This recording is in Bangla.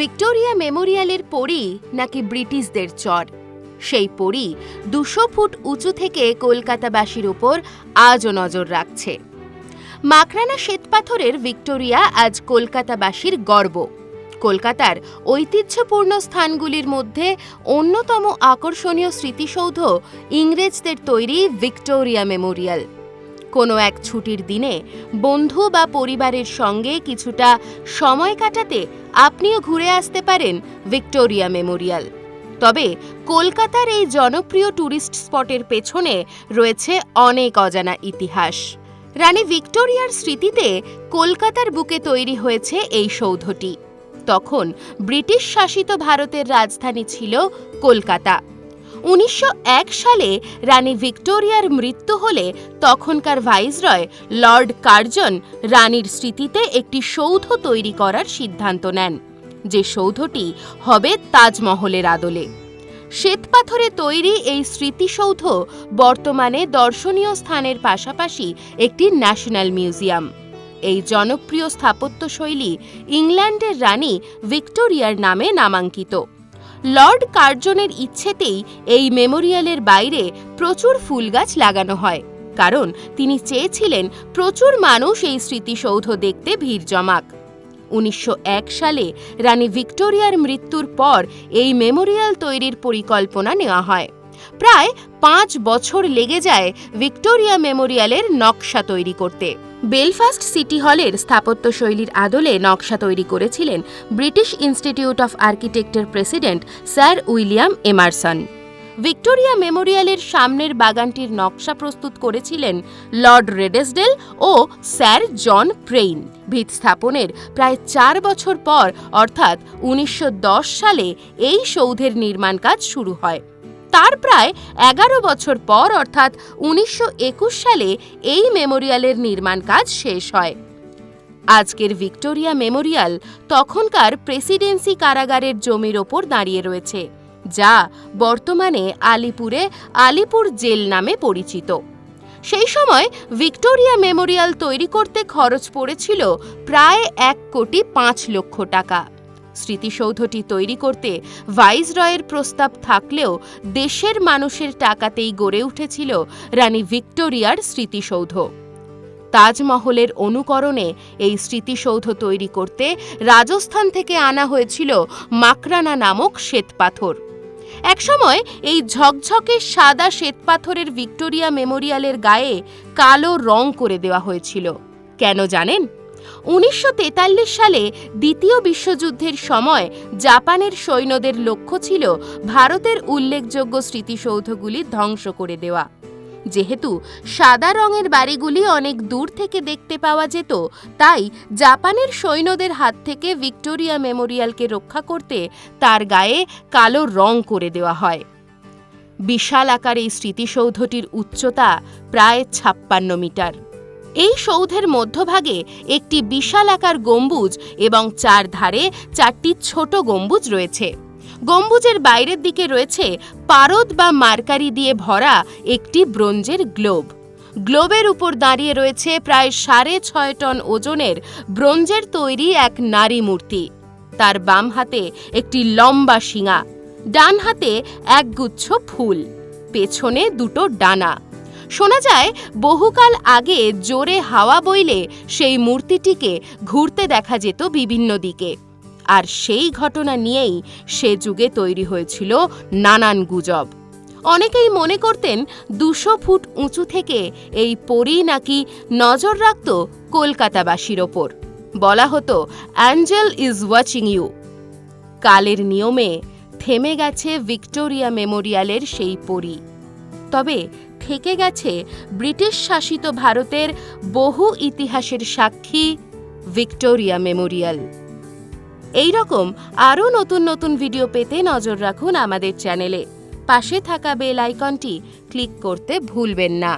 ভিক্টোরিয়া মেমোরিয়ালের পরী নাকি ব্রিটিশদের চর? সেই পরী দুশো ফুট উঁচু থেকে কলকাতাবাসীর উপর আজও নজর রাখছে। মাকরানা শ্বেতপাথরের ভিক্টোরিয়া আজ কলকাতাবাসীর গর্ব। কলকাতার ঐতিহ্যপূর্ণ স্থানগুলির মধ্যে অন্যতম আকর্ষণীয় স্মৃতিসৌধ ইংরেজদের তৈরি ভিক্টোরিয়া মেমোরিয়াল। কোনো এক ছুটির দিনে বন্ধু বা পরিবারের সঙ্গে কিছুটা সময় কাটাতে আপনিও ঘুরে আসতে পারেন ভিক্টোরিয়া মেমোরিয়াল। তবে কলকাতার এই জনপ্রিয় ট্যুরিস্ট স্পটের পেছনে রয়েছে অনেক অজানা ইতিহাস। রানী ভিক্টোরিয়ার স্মৃতিতে কলকাতার বুকে তৈরি হয়েছে এই সৌধটি। তখন ব্রিটিশ শাসিত ভারতের রাজধানী ছিল কলকাতা। উনিশশো এক সালে রানী ভিক্টোরিয়ার মৃত্যু হলে তখনকার ভাইসরয় লর্ড কার্জন রানীর স্মৃতিতে একটি সৌধ তৈরি করার সিদ্ধান্ত নেন। যে সৌধটি হবে তাজমহলের আদলে। শ্বেতপাথরে তৈরি এই স্মৃতিসৌধ বর্তমানে দর্শনীয় স্থানের পাশাপাশি একটি ন্যাশনাল মিউজিয়াম। এই জনপ্রিয় স্থাপত্যশৈলী ইংল্যান্ডের রানী ভিক্টোরিয়ার নামে নামাঙ্কিত। লর্ড কার্জনের ইচ্ছেতেই এই মেমোরিয়ালের বাইরে প্রচুর ফুল গাছ লাগানো হয়, কারণ তিনি চেয়েছিলেন প্রচুর মানুষ এই স্মৃতিসৌধ দেখতে ভিড় জমাক। উনিশশো এক সালে রানী ভিক্টোরিয়ার মৃত্যুর পর এই মেমোরিয়াল তৈরির পরিকল্পনা নেওয়া হয়। প্রায় পাঁচ বছর লেগে যায় ভিক্টোরিয়া মেমোরিয়ালের নকশা তৈরি করতে। বেলফাস্ট সিটি হলের স্থাপত্যশৈলীর আদলে নকশা তৈরি করেছিলেন British institute of আর্কিটেক্টের president sir William Emerson. Victoria মেমোরিয়ালের সামনের বাগানটির নকশা প্রস্তুত করেছিলেন লর্ড রেডেসডেল ও স্যার জন প্রেইন ভিত স্থাপনের প্রায় চার বছর পর, অর্থাৎ উনিশশো দশ সালে, এই সৌধের নির্মাণ কাজ শুরু হয়। তার প্রায় এগারো বছর পর, অর্থাৎ উনিশশো একুশ সালে, এই মেমোরিয়ালের নির্মাণ কাজ শেষ হয়। আজকের ভিক্টোরিয়া মেমোরিয়াল তখনকার প্রেসিডেন্সি কারাগারের জমির ওপর দাঁড়িয়ে রয়েছে, যা বর্তমানে আলিপুরে আলিপুর জেল নামে পরিচিত। সেই সময় ভিক্টোরিয়া মেমোরিয়াল তৈরি করতে খরচ পড়েছিল প্রায় এক কোটি পাঁচ লক্ষ টাকা। স্মৃতিসৌধটি তৈরি করতে ভাইসরয়ের প্রস্তাব থাকলেও দেশের মানুষের টাকাতেই গড়ে উঠেছিল রানী ভিক্টোরিয়ার স্মৃতিসৌধ। তাজমহলের অনুকরণে এই স্মৃতিসৌধ তৈরি করতে রাজস্থান থেকে আনা হয়েছিল মাকরানা নামক শ্বেতপাথর। একসময় এই ঝকঝকে সাদা শ্বেতপাথরের ভিক্টোরিয়া মেমোরিয়ালের গায়ে কালো রং করে দেওয়া হয়েছিল। কেন জানেন? উনিশশো তেতাল্লিশ সালে দ্বিতীয় বিশ্বযুদ্ধের সময় জাপানের সৈন্যদের লক্ষ্য ছিল ভারতের উল্লেখযোগ্য স্মৃতিসৌধগুলি ধ্বংস করে দেওয়া। যেহেতু সাদা রঙের বাড়িগুলি অনেক দূর থেকে দেখতে পাওয়া যেত, তাই জাপানের সৈন্যদের হাত থেকে ভিক্টোরিয়া মেমোরিয়ালকে রক্ষা করতে তার গায়ে কালো রং করে দেওয়া হয়। বিশাল আকার এই স্মৃতিসৌধটির উচ্চতা প্রায় ছাপ্পান্ন মিটার। এই সৌধের মধ্যভাগে একটি বিশাল আকার গম্বুজ এবং চার ধারে চারটি ছোট গম্বুজ রয়েছে। গম্বুজের বাইরের দিকে রয়েছে পারদ বা মার্কারি দিয়ে ভরা একটি ব্রোঞ্জের গ্লোব। গ্লোবের উপর দাঁড়িয়ে রয়েছে প্রায় সাড়ে ছয় টন ওজনের ব্রোঞ্জের তৈরি এক নারী মূর্তি। তার বাম হাতে একটি লম্বা শিঙা, ডান হাতে একগুচ্ছ ফুল, পেছনে দুটো ডানা। শোনা যায়, বহুকাল আগে জোরে হাওয়া বইলে সেই মূর্তিটিকে ঘুরতে দেখা যেত বিভিন্ন দিকে। আর সেই ঘটনা নিয়েই সে যুগে তৈরি হয়েছিল নানান গুজব। অনেকেই মনে করতেন দুশো ফুট উঁচু থেকে এই পরী নাকি নজর রাখত কলকাতাবাসীর ওপর। বলা হতো অ্যাঞ্জেল ইজ ওয়াচিং ইউ কালের নিয়মে থেমে গেছে ভিক্টোরিয়া মেমোরিয়ালের সেই পরী। তবে থেকে গেছে ব্রিটিশ শাসিত ভারতের বহু ইতিহাসের সাক্ষী ভিক্টোরিয়া মেমোরিয়াল। এই রকম আরও নতুন নতুন ভিডিও পেতে নজর রাখুন আমাদের চ্যানেলে। পাশে থাকা বেল আইকনটি ক্লিক করতে ভুলবেন না।